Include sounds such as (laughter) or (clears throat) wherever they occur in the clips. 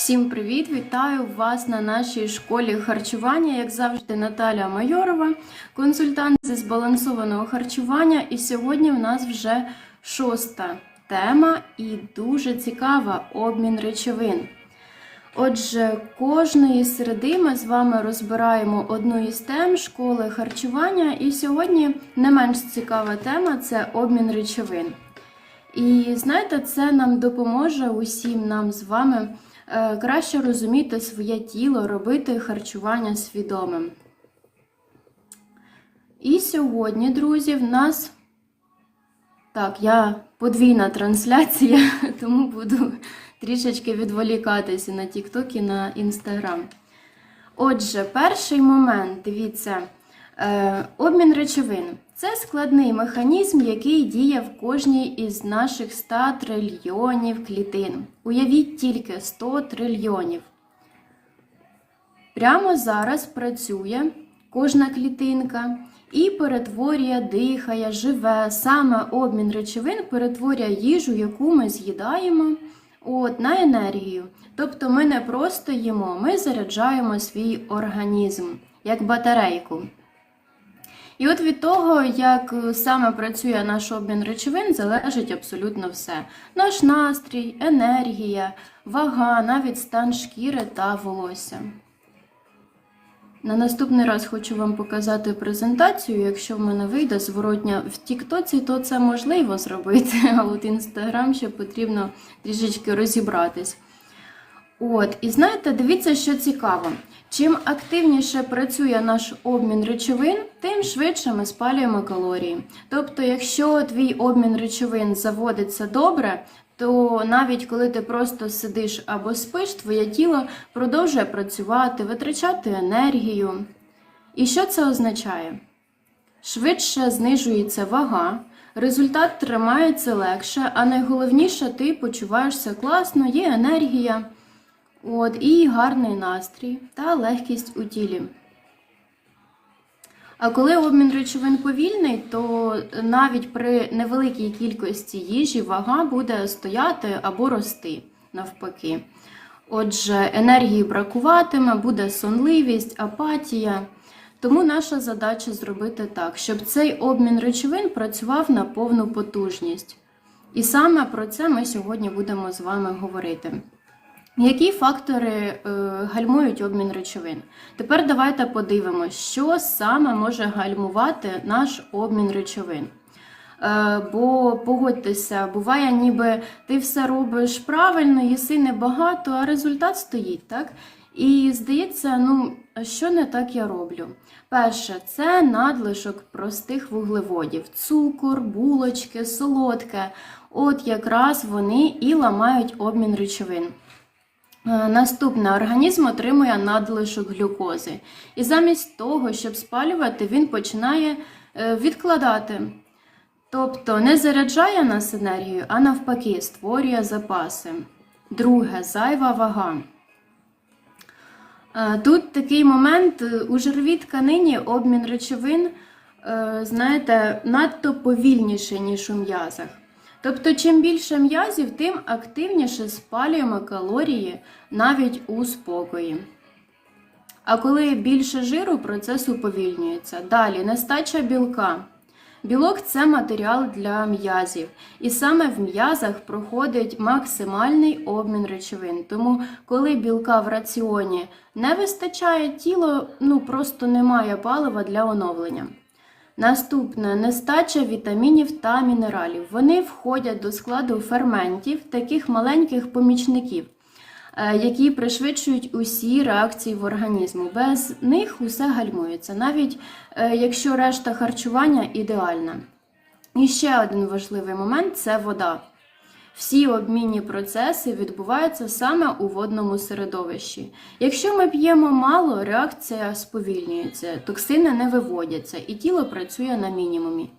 Всім привіт! Вітаю вас на нашій школі харчування. Як завжди, Наталя Майорова, консультант зі збалансованого харчування. І сьогодні в нас вже шоста тема і дуже цікава обмін речовин. Отже, кожної середи ми з вами розбираємо одну із тем школи харчування. І сьогодні не менш цікава тема це обмін речовин. І знаєте, це нам допоможе усім нам з вами краще розуміти своє тіло, робити харчування свідомим. І сьогодні, друзі, в нас так, я подвійна трансляція, (laughs) тому буду трішечки відволікатися на TikTok і на Instagram. Отже, перший момент, дивіться, е, обмін речовин. Це складний механізм, який діє в кожній із наших 100 трильйонів клітин. Уявіть тільки 100 трильйонів. Прямо зараз працює кожна клітинка і перетворює, дихає, живе. Саме обмін речовин перетворює їжу, яку ми з'їдаємо, от, на енергію. Тобто ми не просто їмо, ми заряджаємо свій організм як батарейку. І от від того, як саме працює наш обмін речовин, залежить абсолютно все: наш настрій, енергія, вага, навіть стан шкіри та волосся. На наступний раз хочу вам показати презентацію. Якщо в мене вийде зворотня в Тіктоці, то це можливо зробити, (laughs) а от Інстаграм ще потрібно трішечки розібратись. От, і знаєте, дивіться, що цікаво. Чим активніше працює наш обмін речовин, тим швидше ми спалюємо калорії. Тобто, якщо твій обмін речовин заводиться добре, то навіть коли ти просто сидиш або спиш, твоє тіло продовжує працювати, витрачати енергію. І що це означає? Швидше знижується вага, результат тримається легше, а найголовніше, ти почуваєшся класно, є енергія. От, і гарний настрій та легкість у тілі. А коли обмін речовин повільний, то навіть при невеликій кількості їжі вага буде стояти або рости навпаки. Отже, енергії бракуватиме, буде сонливість, апатія. Тому наша задача зробити так, щоб цей обмін речовин працював на повну потужність. І саме про це ми сьогодні будемо з вами говорити. Які фактори е, гальмують обмін речовин? Тепер давайте подивимося, що саме може гальмувати наш обмін речовин. Е, бо погодьтеся, буває, ніби ти все робиш правильно, їси небагато, а результат стоїть, так? І здається, ну, що не так я роблю? Перше, це надлишок простих вуглеводів: цукор, булочки, солодке. От якраз вони і ламають обмін речовин. Е, Наступне організм отримує надлишок глюкози. І замість того, щоб спалювати, він починає е, відкладати. Тобто не заряджає нас енергію, а навпаки, створює запаси. Друге зайва вага. Е, Тут такий момент у жировій тканині обмін речовин, знаєте, надто повільніший, ніж у м'язах. Тобто, чим більше м'язів, тим активніше спалюємо калорії навіть у спокої. А коли більше жиру, процес уповільнюється. Далі нестача білка. Білок це матеріал для м'язів, і саме в м'язах проходить максимальний обмін речовин. Тому, коли білка в раціоні не вистачає, тіло ну, просто не має палива для оновлення. Наступне нестача вітамінів та мінералів. Вони входять до складу ферментів, таких маленьких помічників, е, які пришвидшують усі реакції в організму. Без них усе гальмується, навіть е, якщо решта харчування ідеальна. І ще один важливий момент це вода. Всі обмінні процеси відбуваються саме у водному середовищі. Якщо ми п'ємо мало, реакція сповільнюється, токсини не виводяться і тіло працює на мінімумі.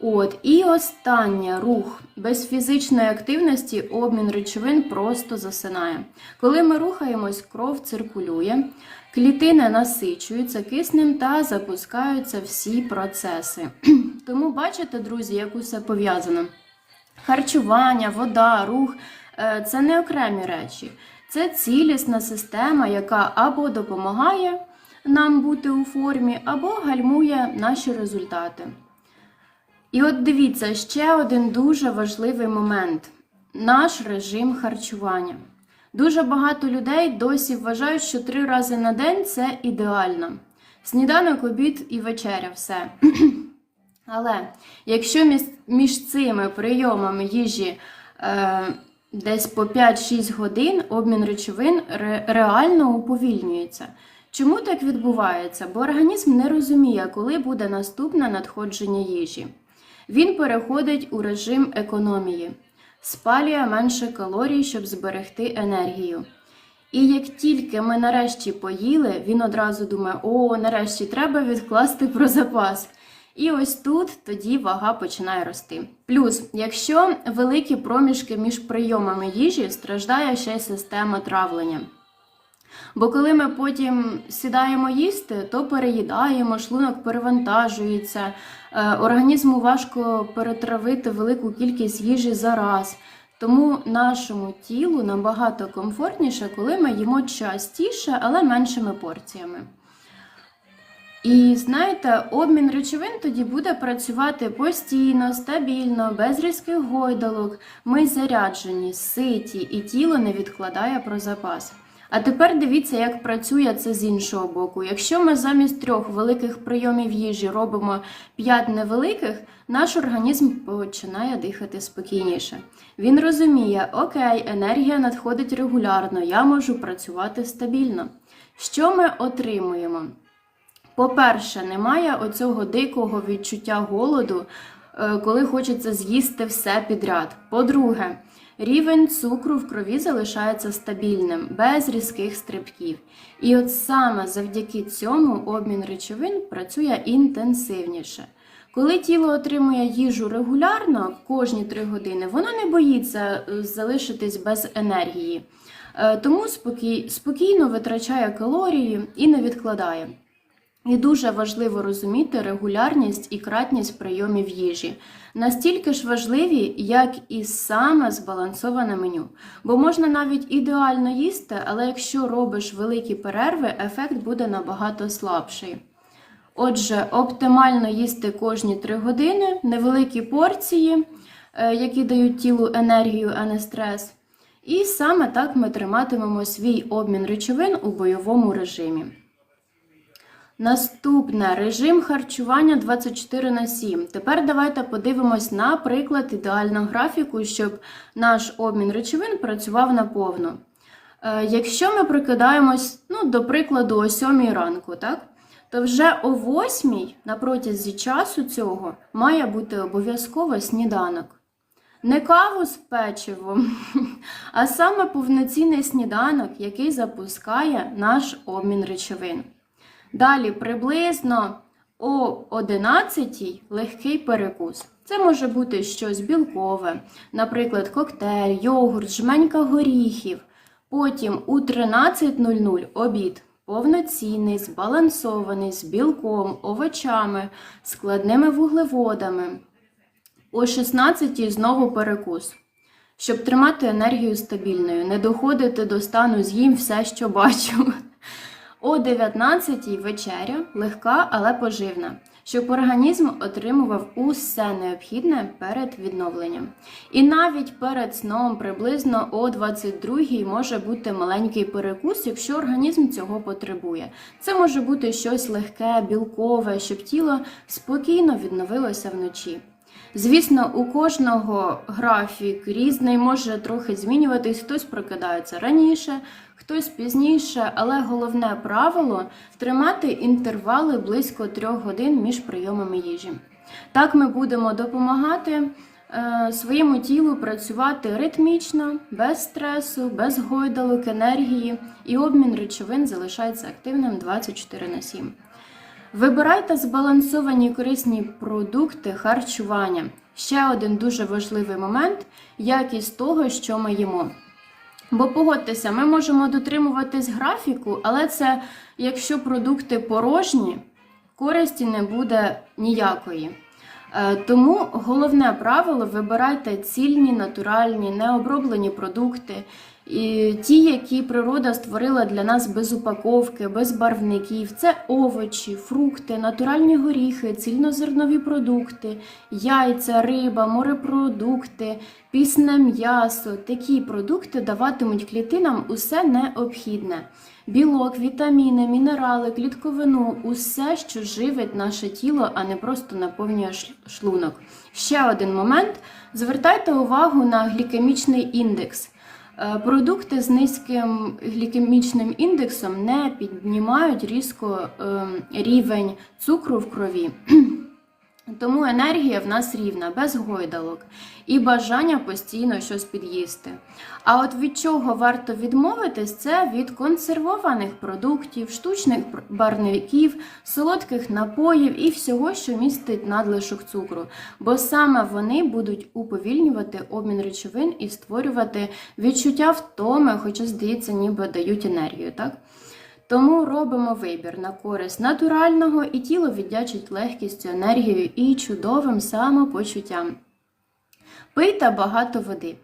От, І останнє рух. Без фізичної активності обмін речовин просто засинає. Коли ми рухаємось, кров циркулює, клітини насичуються киснем та запускаються всі процеси. (clears throat) Тому бачите, друзі, як усе пов'язано. Харчування, вода, рух це не окремі речі. Це цілісна система, яка або допомагає нам бути у формі, або гальмує наші результати. І от дивіться, ще один дуже важливий момент наш режим харчування. Дуже багато людей досі вважають, що три рази на день це ідеально. Сніданок, обід і вечеря все. (clears throat) Але якщо між, цими прийомами їжі е, десь по 5-6 годин обмін речовин ре, реально уповільнюється. Чому так відбувається? Бо організм не розуміє, коли буде наступне надходження їжі. Він переходить у режим економії, спалює менше калорій, щоб зберегти енергію. І як тільки ми нарешті поїли, він одразу думає: о, нарешті треба відкласти про запас. І ось тут тоді вага починає рости. Плюс, якщо великі проміжки між прийомами їжі, страждає ще й система травлення. Бо коли ми потім сідаємо їсти, то переїдаємо, шлунок перевантажується, е, організму важко перетравити велику кількість їжі за раз. Тому нашому тілу набагато комфортніше, коли ми їмо частіше, але меншими порціями. І знаєте, обмін речовин тоді буде працювати постійно, стабільно, без різких гойдалок. Ми заряджені, ситі, і тіло не відкладає про запас. А тепер дивіться, як працює це з іншого боку. Якщо ми замість трьох великих прийомів їжі робимо п'ять невеликих, наш організм починає дихати спокійніше. Він розуміє, окей, енергія надходить регулярно, я можу працювати стабільно. Що ми отримуємо? По-перше, немає оцього дикого відчуття голоду, е, коли хочеться з'їсти все підряд. По-друге, рівень цукру в крові залишається стабільним, без різких стрибків. І от саме завдяки цьому обмін речовин працює інтенсивніше. Коли тіло отримує їжу регулярно кожні 3 години, воно не боїться е, залишитись без енергії, Е, тому спокій- спокійно витрачає калорії і не відкладає. І дуже важливо розуміти регулярність і кратність прийомів їжі. Настільки ж важливі, як і саме збалансоване меню. Бо можна навіть ідеально їсти, але якщо робиш великі перерви, ефект буде набагато слабший. Отже, оптимально їсти кожні 3 години, невеликі порції, е, які дають тілу енергію, а не стрес. І саме так ми триматимемо свій обмін речовин у бойовому режимі. Наступне режим харчування 24 на 7. Тепер давайте подивимось на приклад ідеального графіку, щоб наш обмін речовин працював наповну. Е, Якщо ми прикидаємось, ну, до прикладу, о 7 ранку, так? то вже о 8 на протязі часу цього має бути обов'язково сніданок. Не каву з печивом, (laughs) а саме повноцінний сніданок, який запускає наш обмін речовин. Далі приблизно о 11 легкий перекус. Це може бути щось білкове, наприклад, коктейль, йогурт, жменька горіхів. Потім у 13.00 обід. Повноцінний, збалансований, з білком, овочами, складними вуглеводами. О 16 знову перекус. Щоб тримати енергію стабільною, не доходити до стану з'їм все, що бачу. О 19 вечеря легка, але поживна, щоб організм отримував усе необхідне перед відновленням. І навіть перед сном приблизно о 22-й може бути маленький перекус, якщо організм цього потребує. Це може бути щось легке, білкове, щоб тіло спокійно відновилося вночі. Звісно, у кожного графік різний, може трохи змінюватись, хтось прокидається раніше, хтось пізніше, але головне правило тримати інтервали близько трьох годин між прийомами їжі. Так ми будемо допомагати е, своєму тілу працювати ритмічно, без стресу, без гойдалок, енергії, і обмін речовин залишається активним 24 на 7. Вибирайте збалансовані корисні продукти харчування. Ще один дуже важливий момент якість того, що ми їмо. Бо погодьтеся, ми можемо дотримуватись графіку, але це якщо продукти порожні, користі не буде ніякої. Е, Тому головне правило вибирайте цільні, натуральні, необроблені продукти, І ті, які природа створила для нас без упаковки, без барвників, це овочі, фрукти, натуральні горіхи, цільнозернові продукти, яйця, риба, морепродукти, пісне м'ясо. Такі продукти даватимуть клітинам усе необхідне: білок, вітаміни, мінерали, клітковину, усе, що живить наше тіло, а не просто наповнює шлунок. Ще один момент: звертайте увагу на глікемічний індекс. Е, Продукти з низьким глікемічним індексом не піднімають різко ем, рівень цукру в крові. (clears throat) Тому енергія в нас рівна, без гойдалок, і бажання постійно щось під'їсти. А от від чого варто відмовитись, це від консервованих продуктів, штучних барвників, солодких напоїв і всього, що містить надлишок цукру, бо саме вони будуть уповільнювати обмін речовин і створювати відчуття втоми, хоча здається, ніби дають енергію, так? Тому робимо вибір на користь натурального, і тіло віддячить легкістю, енергією і чудовим самопочуттям. Пийте багато води.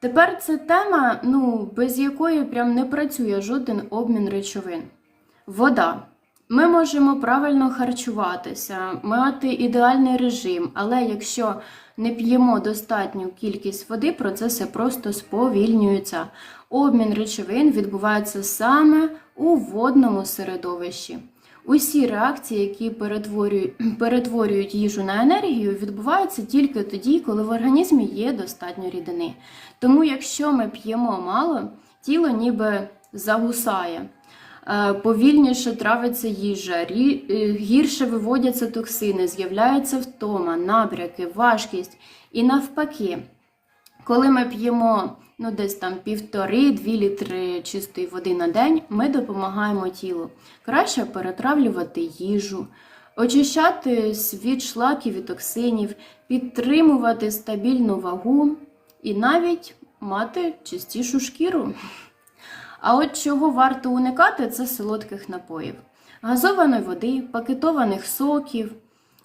Тепер це тема, ну, без якої прям не працює жоден обмін речовин. Вода. Ми можемо правильно харчуватися, мати ідеальний режим, але якщо не п'ємо достатню кількість води, процеси просто сповільнюються. Обмін речовин відбувається саме у водному середовищі. Усі реакції, які перетворюють, (clears throat) перетворюють їжу на енергію, відбуваються тільки тоді, коли в організмі є достатньо рідини. Тому, якщо ми п'ємо мало, тіло ніби загусає. Е, Повільніше травиться їжа, е, гірше виводяться токсини, з'являється втома, набряки, важкість. І навпаки, коли ми п'ємо ну, десь там півтори-дві літри чистої води на день, ми допомагаємо тілу краще перетравлювати їжу, очищати від шлаків і токсинів, підтримувати стабільну вагу і навіть мати чистішу шкіру. А от чого варто уникати, це солодких напоїв, газованої води, пакетованих соків.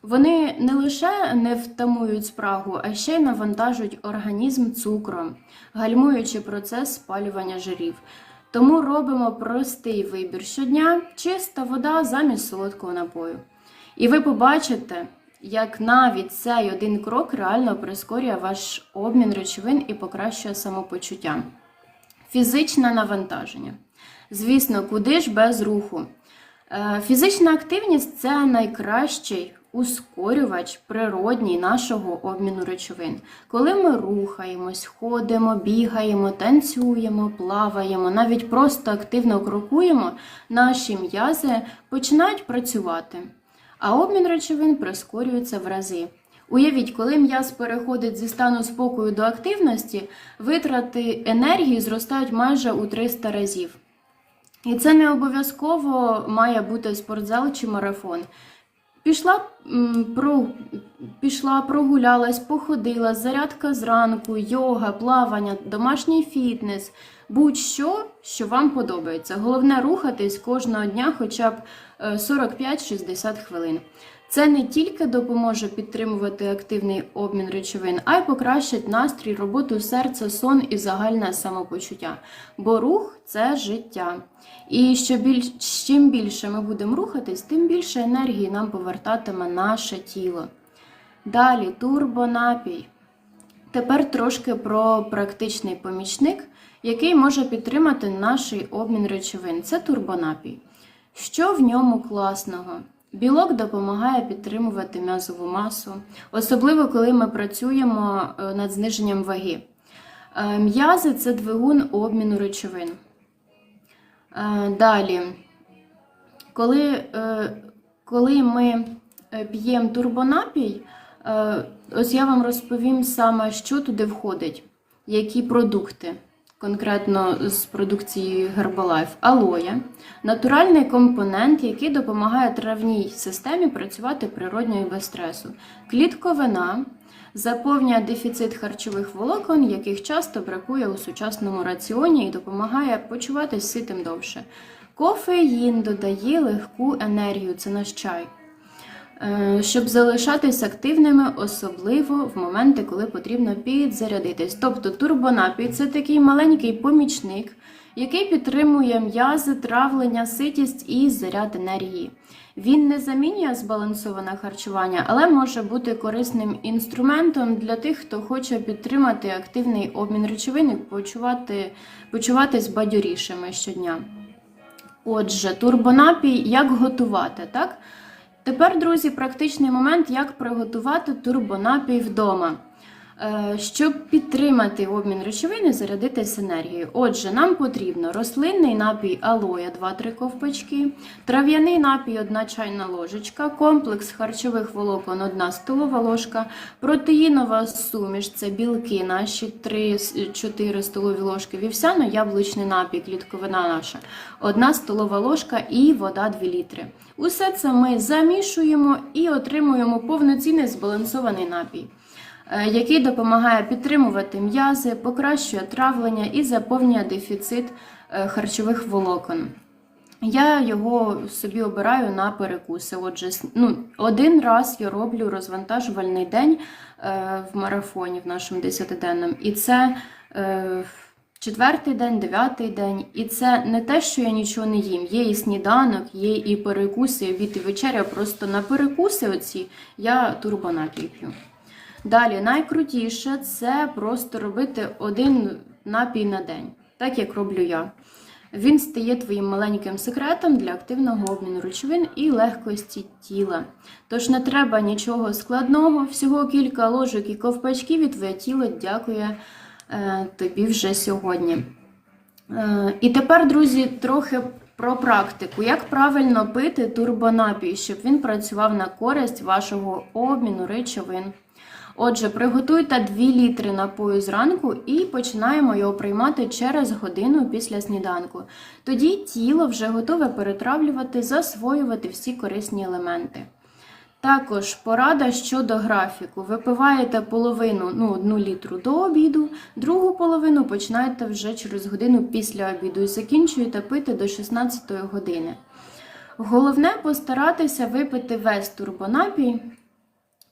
Вони не лише не втамують спрагу, а ще й навантажують організм цукром, гальмуючи процес спалювання жирів. Тому робимо простий вибір щодня, чиста вода замість солодкого напою. І ви побачите, як навіть цей один крок реально прискорює ваш обмін речовин і покращує самопочуття. Фізичне навантаження. Звісно, куди ж без руху? Е, Фізична активність це найкращий ускорювач природній нашого обміну речовин. Коли ми рухаємось, ходимо, бігаємо, танцюємо, плаваємо, навіть просто активно крокуємо, наші м'язи починають працювати, а обмін речовин прискорюється в рази. Уявіть, коли м'яз переходить зі стану спокою до активності, витрати енергії зростають майже у 300 разів. І це не обов'язково має бути спортзал чи марафон. Пішла, про, пішла, прогулялась, походила, зарядка зранку, йога, плавання, домашній фітнес, будь-що, що вам подобається. Головне рухатись кожного дня хоча б е, 45-60 хвилин. Це не тільки допоможе підтримувати активний обмін речовин, а й покращить настрій, роботу серця, сон і загальне самопочуття. Бо рух це життя. І що більш, чим більше ми будемо рухатись, тим більше енергії нам повертатиме наше тіло. Далі турбонапій. Тепер трошки про практичний помічник, який може підтримати наш обмін речовин. Це турбонапій. Що в ньому класного? Білок допомагає підтримувати м'язову масу, особливо коли ми працюємо е, над зниженням ваги. Е, М'язи це двигун обміну речовин. Е, Далі, коли, коли ми п'ємо турбонапій, ось я вам розповім саме, що туди входить, які продукти, конкретно з продукції Herbalife. Алоя натуральний компонент, який допомагає травній системі працювати природньо і без стресу. Клітковина заповнює дефіцит харчових волокон, яких часто бракує у сучасному раціоні і допомагає почуватись ситим довше. Кофеїн додає легку енергію, це наш чай. Е, щоб залишатись активними, особливо в моменти, коли потрібно підзарядитись. Тобто турбонапій це такий маленький помічник, який підтримує м'язи, травлення, ситість і заряд енергії. Він не замінює збалансоване харчування, але може бути корисним інструментом для тих, хто хоче підтримати активний обмін речовин і почувати, почуватись бадьорішими щодня. Отже, турбонапій як готувати, так? Тепер, друзі, практичний момент, як приготувати турбонапій вдома. Е, Щоб підтримати обмін речовин і зарядитись енергією. Отже, нам потрібно рослинний напій алоя 2-3 ковпачки, трав'яний напій 1 чайна ложечка, комплекс харчових волокон 1 столова ложка, протеїнова суміш це білки наші 3-4 столові ложки, вівсяно-яблучний напій, клітковина наша 1 столова ложка і вода 2 літри. Усе це ми замішуємо і отримуємо повноцінний збалансований напій який допомагає підтримувати м'язи, покращує травлення і заповнює дефіцит е, харчових волокон. Я його собі обираю на перекуси. Отже, ну, один раз я роблю розвантажувальний день е, в марафоні в нашому 10-денному. І це е, четвертий день, дев'ятий день. І це не те, що я нічого не їм. Є і сніданок, є і перекуси, і обід і вечеря. Просто на перекуси оці я турбонапій п'ю. Далі, найкрутіше це просто робити один напій на день, так як роблю я. Він стає твоїм маленьким секретом для активного обміну речовин і легкості тіла. Тож не треба нічого складного, всього кілька ложок і ковпачків, і твоє тіло дякує е, тобі вже сьогодні. Е, І тепер, друзі, трохи про практику. Як правильно пити турбонапій, щоб він працював на користь вашого обміну речовин. Отже, приготуйте 2 літри напою зранку і починаємо його приймати через годину після сніданку. Тоді тіло вже готове перетравлювати, засвоювати всі корисні елементи. Також порада щодо графіку. Випиваєте половину, ну, одну літру до обіду, другу половину починаєте вже через годину після обіду і закінчуєте пити до 16 години. Головне постаратися випити весь турбонапій.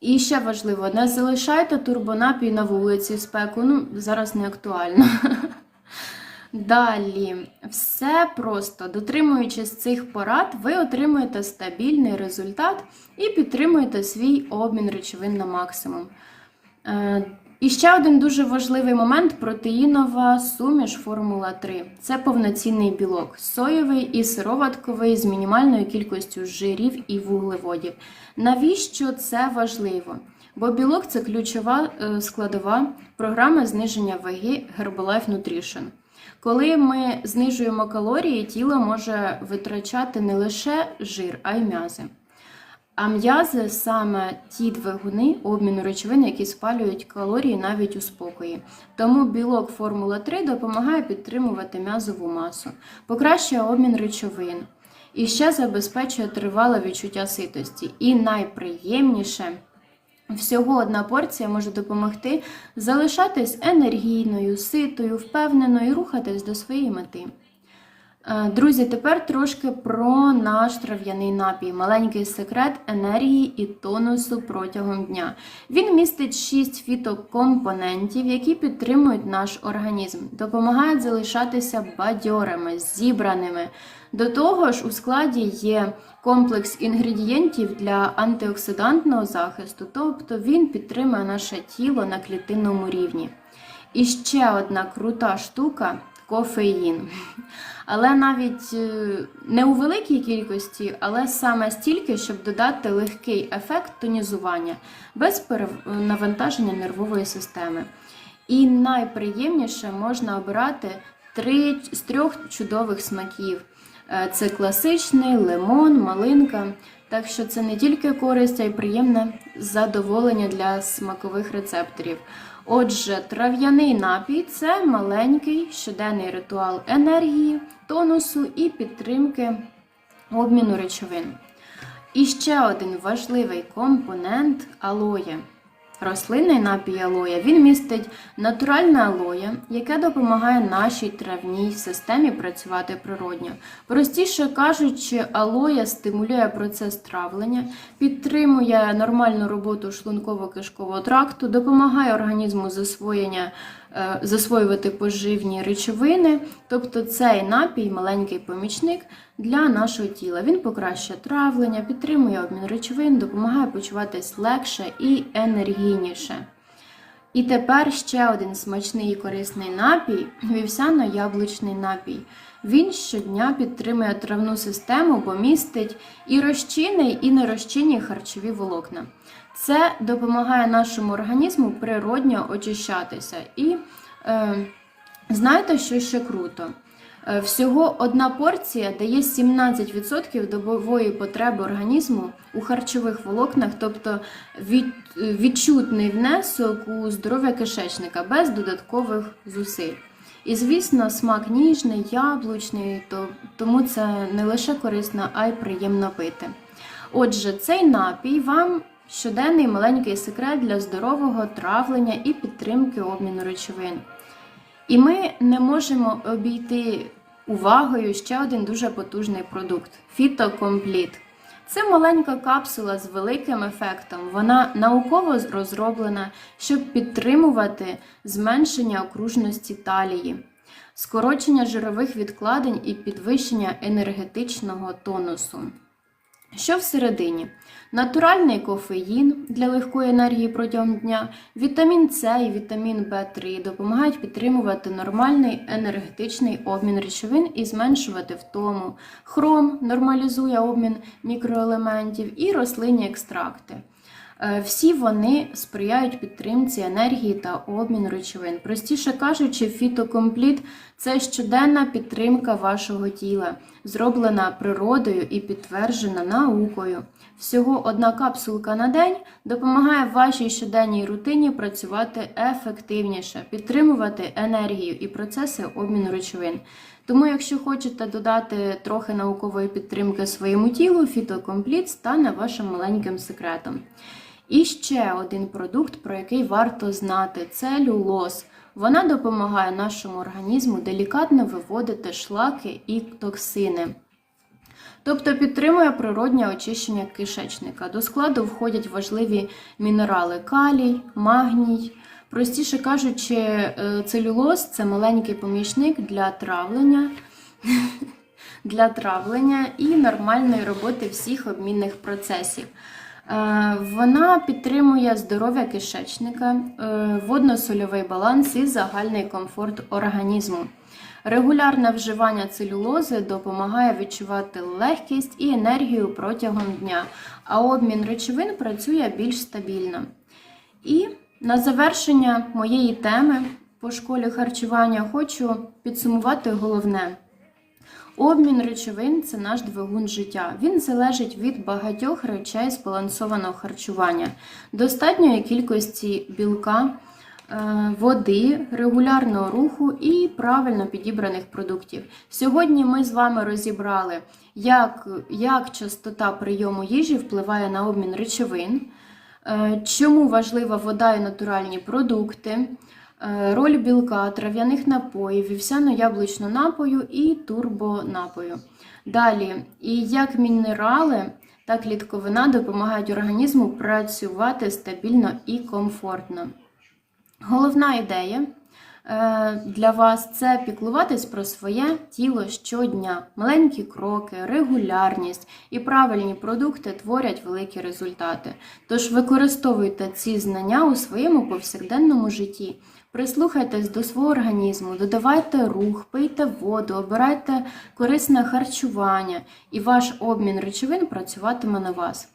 І ще важливо, не залишайте турбонапій на вулиці в спеку. Ну, зараз не актуально. (laughs) Далі, все просто дотримуючись цих порад, ви отримуєте стабільний результат і підтримуєте свій обмін речовин на максимум. І ще один дуже важливий момент протеїнова суміш Формула 3. Це повноцінний білок, соєвий і сироватковий з мінімальною кількістю жирів і вуглеводів. Навіщо це важливо? Бо білок це ключова е, складова програми зниження ваги Herbalife Nutrition. Коли ми знижуємо калорії, тіло може витрачати не лише жир, а й м'язи. А м'язи саме ті двигуни обміну речовин, які спалюють калорії навіть у спокої. Тому білок Формула 3 допомагає підтримувати м'язову масу, покращує обмін речовин і ще забезпечує тривале відчуття ситості. І найприємніше. Всього одна порція може допомогти залишатись енергійною, ситою, впевненою і рухатись до своєї мети. Е, Друзі, тепер трошки про наш трав'яний напій. Маленький секрет енергії і тонусу протягом дня. Він містить 6 фітокомпонентів, які підтримують наш організм, допомагають залишатися бадьорими, зібраними. До того ж, у складі є комплекс інгредієнтів для антиоксидантного захисту, тобто він підтримує наше тіло на клітинному рівні. І ще одна крута штука кофеїн. Але навіть е, не у великій кількості, але саме стільки, щоб додати легкий ефект тонізування без перенавантаження нервової системи. І найприємніше можна обирати три з трьох чудових смаків. Е, Це класичний, лимон, малинка. Так що це не тільки користь, а й приємне задоволення для смакових рецепторів. Отже, трав'яний напій це маленький щоденний ритуал енергії, тонусу і підтримки обміну речовин. І ще один важливий компонент алоє. Рослинний напій алоя. Він містить натуральне алоя, яке допомагає нашій травній системі працювати природньо. Простіше кажучи, алоя стимулює процес травлення, підтримує нормальну роботу шлунково-кишкового тракту, допомагає організму засвоєння, засвоювати поживні речовини. Тобто цей напій маленький помічник для нашого тіла. Він покращує травлення, підтримує обмін речовин, допомагає почуватись легше і енергійніше. І тепер ще один смачний і корисний напій вівсяно-яблучний напій. Він щодня підтримує травну систему, бо містить і розчинні, і нерозчинні харчові волокна. Це допомагає нашому організму природньо очищатися. І е, знаєте, що ще круто? Е, Всього одна порція дає 17% добової потреби організму у харчових волокнах, тобто від, відчутний внесок у здоров'я кишечника без додаткових зусиль. І, звісно, смак ніжний, яблучний, то, тому це не лише корисно, а й приємно пити. Отже, цей напій вам щоденний маленький секрет для здорового травлення і підтримки обміну речовин. І ми не можемо обійти увагою ще один дуже потужний продукт фітокомпліт. Це маленька капсула з великим ефектом. Вона науково розроблена, щоб підтримувати зменшення окружності талії, скорочення жирових відкладень і підвищення енергетичного тонусу. Що всередині? Натуральний кофеїн для легкої енергії протягом дня, вітамін С і вітамін В3 допомагають підтримувати нормальний енергетичний обмін речовин і зменшувати втому. Хром нормалізує обмін мікроелементів і рослинні екстракти. Е, Всі вони сприяють підтримці енергії та обміну речовин. Простіше кажучи, фітокомпліт це щоденна підтримка вашого тіла, зроблена природою і підтверджена наукою. Всього одна капсулка на день допомагає вашій щоденній рутині працювати ефективніше, підтримувати енергію і процеси обміну речовин. Тому, якщо хочете додати трохи наукової підтримки своєму тілу, фітокомпліт стане вашим маленьким секретом. І ще один продукт, про який варто знати, це люлоз. Вона допомагає нашому організму делікатно виводити шлаки і токсини. Тобто підтримує природнє очищення кишечника. До складу входять важливі мінерали калій, магній. Простіше кажучи, е, целюлоз це маленький помічник для травлення, (laughs) для травлення і нормальної роботи всіх обмінних процесів. Е, Вона підтримує здоров'я кишечника, е, водно-сольовий баланс і загальний комфорт організму. Регулярне вживання целюлози допомагає відчувати легкість і енергію протягом дня, а обмін речовин працює більш стабільно. І на завершення моєї теми по школі харчування хочу підсумувати головне. Обмін речовин це наш двигун життя. Він залежить від багатьох речей збалансованого харчування, достатньої кількості білка, е, води, регулярного руху і правильно підібраних продуктів. Сьогодні ми з вами розібрали, як, як частота прийому їжі впливає на обмін речовин, е, чому важлива вода і натуральні продукти. Е, Роль білка, трав'яних напоїв, вівсяно-яблучного напою і турбонапою. Далі, і як мінерали та клітковина допомагають організму працювати стабільно і комфортно. Головна ідея е, для вас це піклуватись про своє тіло щодня. Маленькі кроки, регулярність і правильні продукти творять великі результати. Тож використовуйте ці знання у своєму повсякденному житті. Прислухайтесь до свого організму, додавайте рух, пийте воду, обирайте корисне харчування, і ваш обмін речовин працюватиме на вас.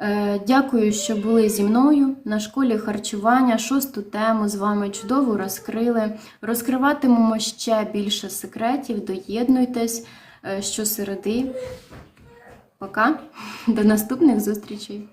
Е, Дякую, що були зі мною на школі харчування. Шосту тему з вами чудово розкрили. Розкриватимемо ще більше секретів. Доєднуйтесь е, щосереди. Пока, до наступних зустрічей!